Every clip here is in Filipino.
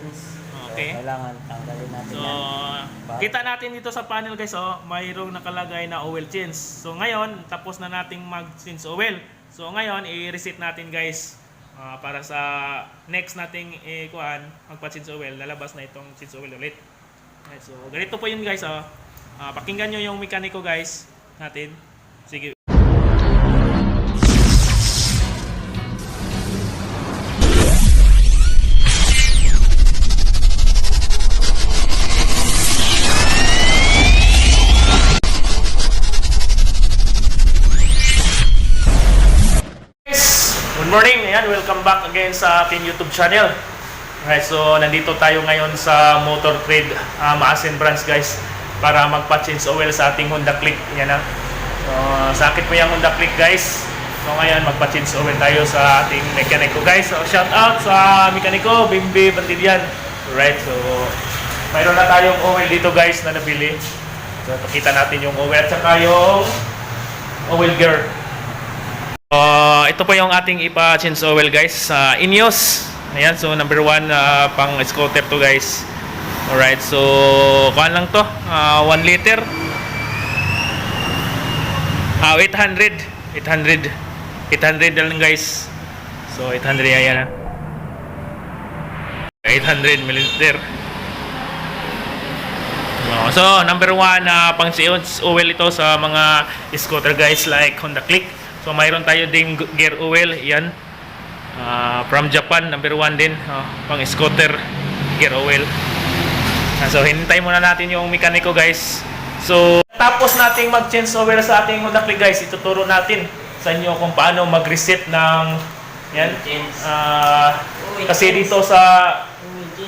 change. Okay. So, kailangan tanggalin natin So, yan. kita natin dito sa panel guys, oh, mayroong nakalagay na oil change. So ngayon, tapos na nating mag-change oil. So ngayon, i-reset natin guys ah, para sa next nating eh, kuhan, magpa-change oil, lalabas na itong change oil ulit. Okay, so ganito po yun guys, oh. Ah, pakinggan nyo yung mekaniko guys natin. Sige. Ayan, welcome back again sa ating YouTube channel. Alright, so nandito tayo ngayon sa Motor Trade uh, Maasin Branch guys para magpa-change oil sa ating Honda Click. Yan na. So, sakit po yung Honda Click guys. So ngayon magpa-change oil tayo sa ating mekaniko guys. So shout out sa mekaniko, Bimbi Bandidian. Alright, so mayroon na tayong oil dito guys na nabili. So pakita natin yung oil at saka yung oil gear. Uh, ito po yung ating ipa-change oil guys sa Ineos. Ayan, so number one uh, pang scooter to guys. Alright, so kuhan lang to. 1 liter. Ah, 800. 800. 800 na lang guys. So 800 ayan na. 800 milliliter. Oh, so, number one, uh, pang change oil ito sa mga scooter guys like Honda Click. So, mayroon tayo ding gear oil. Yan. Ah, from Japan, number one din. oh, pang scooter gear oil. Ah, so, hintay muna natin yung mekaniko guys. So, tapos nating mag-change oil sa ating Honda Click guys, ituturo natin sa inyo kung paano mag-reset ng yan. Ah, kasi dito sa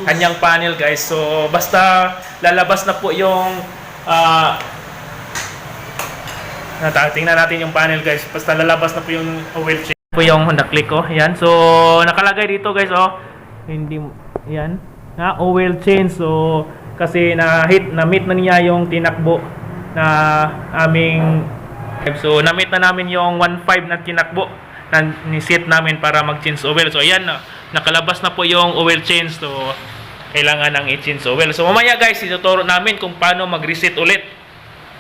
kanyang panel guys. So basta lalabas na po yung uh, tingnan natin yung panel guys. Basta lalabas na po yung oil change. Po yung Honda Click oh. Yan. So nakalagay dito guys oh. Hindi yan. Na oil change. So kasi na hit na meet na niya yung tinakbo na aming so na-meet na namin yung 1.5 na tinakbo na ni-set namin para mag-change oil. So ayan na nakalabas na po yung oil change. So kailangan ng i-change oil. So mamaya guys, ituturo namin kung paano mag-reset ulit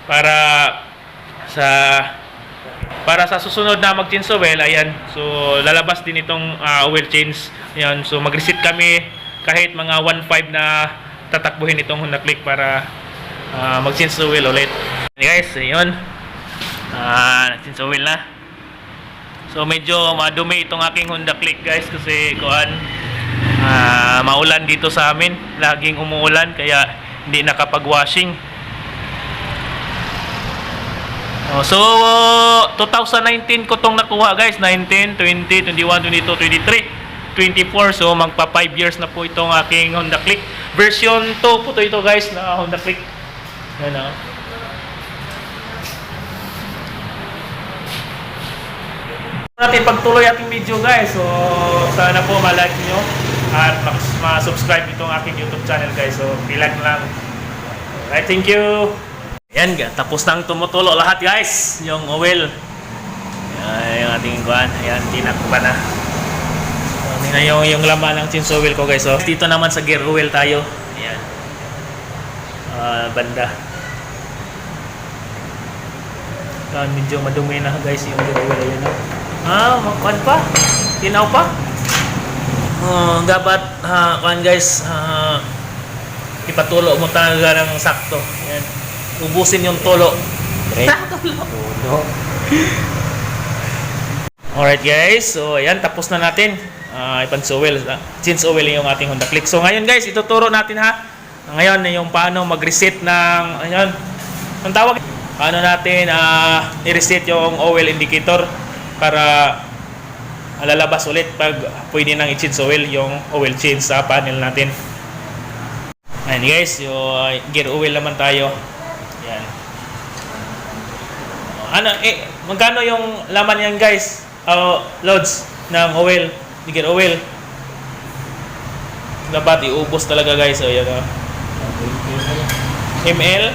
para sa para sa susunod na mag-change oil, ayan. So lalabas din itong ah, oil change. Ayan. So mag-reset kami kahit mga 1.5 na tatakbuhin itong Honda Click para ah, mag-change oil ulit. Guys, ayun. Ah, change oil na. So medyo madumi itong aking Honda Click guys kasi kuan ah, maulan dito sa amin. Laging umuulan kaya hindi nakapag-washing. Oh, so 2019 ko tong nakuha guys, 19, 20, 21, 22, 23, 24. So magpa 5 years na po itong aking Honda Click. Version 2 po to ito guys na Honda Click. Yan ah. natin pagtuloy ating video guys. So, sana po ma-like nyo at mas- ma-subscribe itong aking YouTube channel guys. So, pilak lang. Alright, thank you. Ayan, tapos nang tumutulo lahat guys. Yung oil. Ayan, yung ating kuhan. Ayan, tinakpa na. Yun na yung, yung laman ng chinch oil ko guys. So, dito naman sa gear oil tayo. Ayan. Ah, banda. Ah, medyo madumi na guys yung gear oil. Ayan na. Ah, makuan pa? Tinaw pa? Oh, dapat ha, kuan guys, ah, ipatulo mo talaga ng sakto. Yan. Ubusin yung tulo. Break. Tulo. Alright guys, so ayan, tapos na natin. Uh, ipan oil, uh, change oil yung ating Honda Click. So ngayon guys, ituturo natin ha. Ngayon yung paano mag-reset ng, ayun, ang tawag, paano natin ah, i-reset yung oil indicator para lalabas ulit pag pwede nang i-change oil yung oil change sa panel natin. Ayan guys, yung uh, gear oil naman tayo. Yan. Ano, eh, magkano yung laman yan guys? Uh, loads ng oil, ni gear oil. Dapat iubos talaga guys. So, yan, oh. ML.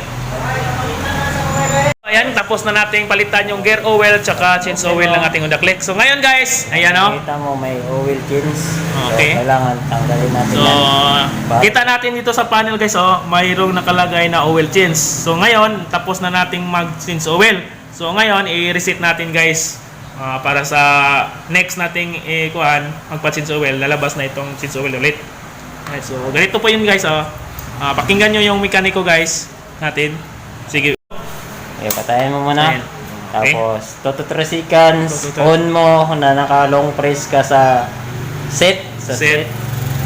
Ayan, tapos na nating palitan yung gear oil tsaka change oil ng ating Honda Click. So ngayon guys, ayan o. Kita mo may oil change. Okay. So, kailangan tanggalin natin So, yan. kita natin dito sa panel guys, oh, mayroong nakalagay na oil change. So ngayon, tapos na nating mag-change oil. So ngayon, i-reset natin guys ah, para sa next nating eh, kuhan, magpa-change oil, lalabas na itong change oil ulit. Okay, so ganito po yun guys, oh. Ah, pakinggan nyo yung mekaniko guys natin. Sige. Okay, patayin mo muna. Ayan. Tapos, 2 to 3 seconds, on mo na naka-long press ka sa set. Sa Set. set.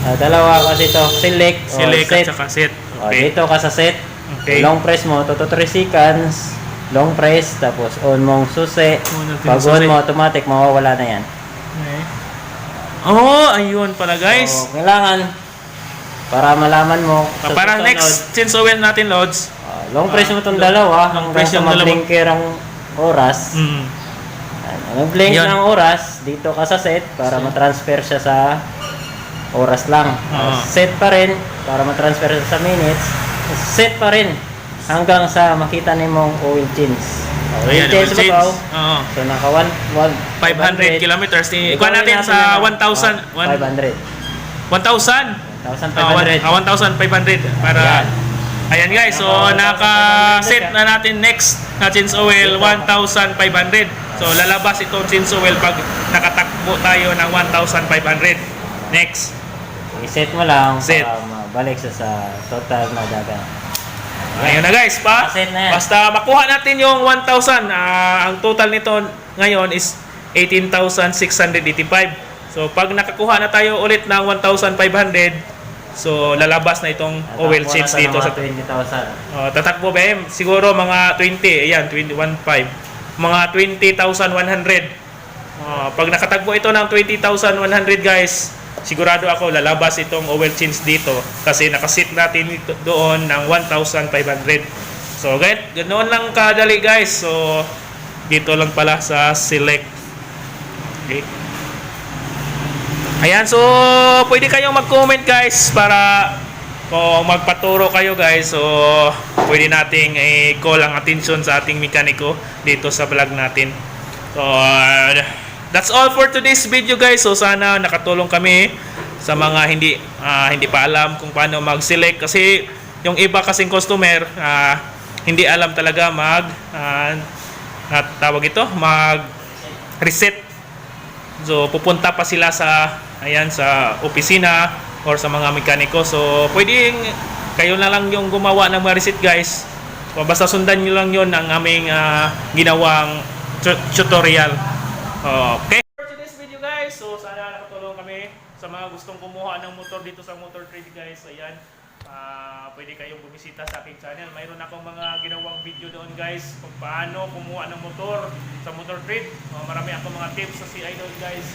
Ah, dalawa kasi to select, or Select set. at saka set. O, Okay. dito ka sa set. Okay. Long press mo, 2 to 3 seconds. Long press, tapos on mong susi. Pag on mo, automatic, mawawala na yan. Okay. Oh, ayun pala guys. So, kailangan, para malaman mo, sa para susunod, next change oil natin, Lods. ah, long press mo itong dalawa, long hanggang press yung dalawa. mag-blinker ang oras. Mm. Mag-blink ng oras, dito ka sa set para matransfer siya sa oras lang. Oo. Set pa rin para matransfer siya sa minutes. Set pa rin hanggang sa makita ni mong oil change. Oil Ayan, change oil change. ba Oo. So naka 1 500 kilometers. Ikaw Ikuha natin sa 1,000. 500. 1,000. 1,500. Ah, 1,500 para Ayan. Ayan guys, so naka-set na natin next na change oil 1,500. So lalabas itong change oil pag nakatakbo tayo ng 1,500. Next. I-set mo lang Set. para mabalik siya sa total na daga. Ayun na guys, pa. Na. Basta makuha natin yung 1,000. ah, ang total nito ngayon is 18,685. So pag nakakuha na tayo ulit ng 1,500, so lalabas na itong oil Tatakbo change na to ng dito sa mga 20,000. Oh, tatakbo ba eh? Siguro mga 20, ayan, 21.5. Mga 20,100. Oh, pag nakatagbo ito ng 20,100 guys, sigurado ako lalabas itong oil change dito kasi nakasit natin doon ng 1,500. So, guys, ganoon lang kadali guys. So, dito lang pala sa select. Okay. Ayan, so pwede kayong mag-comment guys para kung magpaturo kayo guys, so pwede nating i-call ang attention sa ating mekaniko dito sa vlog natin. So, uh, that's all for today's video guys. So sana nakatulong kami sa mga hindi ah, hindi pa alam kung paano mag-select kasi yung iba kasing customer ah, hindi alam talaga mag at tawag ito, mag reset So pupunta pa sila sa ayan sa opisina or sa mga mekaniko. So pwedeng kayo na lang yung gumawa ng mga receipt guys. So, basta sundan niyo lang 'yon ang aming ah, ginawang tu- tutorial. Okay. For today's video guys, so sana nakatulong kami sa mga gustong kumuha ng motor dito sa Motor Trade guys. Ayan. Ah, pwede kayong bumisita sa aking channel. Mayroon akong mga ginawang video doon guys kung paano kumuha ng motor sa Motor Trade. Ah, marami akong mga tips sa CI doon guys.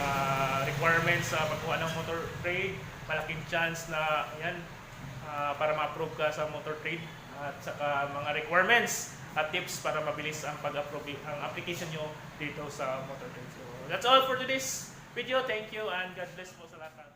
Ah, requirements sa pagkuha ng Motor Trade. Malaking chance na yan ah, para ma-approve ka sa Motor Trade at saka mga requirements at tips para mabilis ang pag-approve ang application nyo dito sa Motor Trade. So that's all for today's video. Thank you and God bless po sa lahat.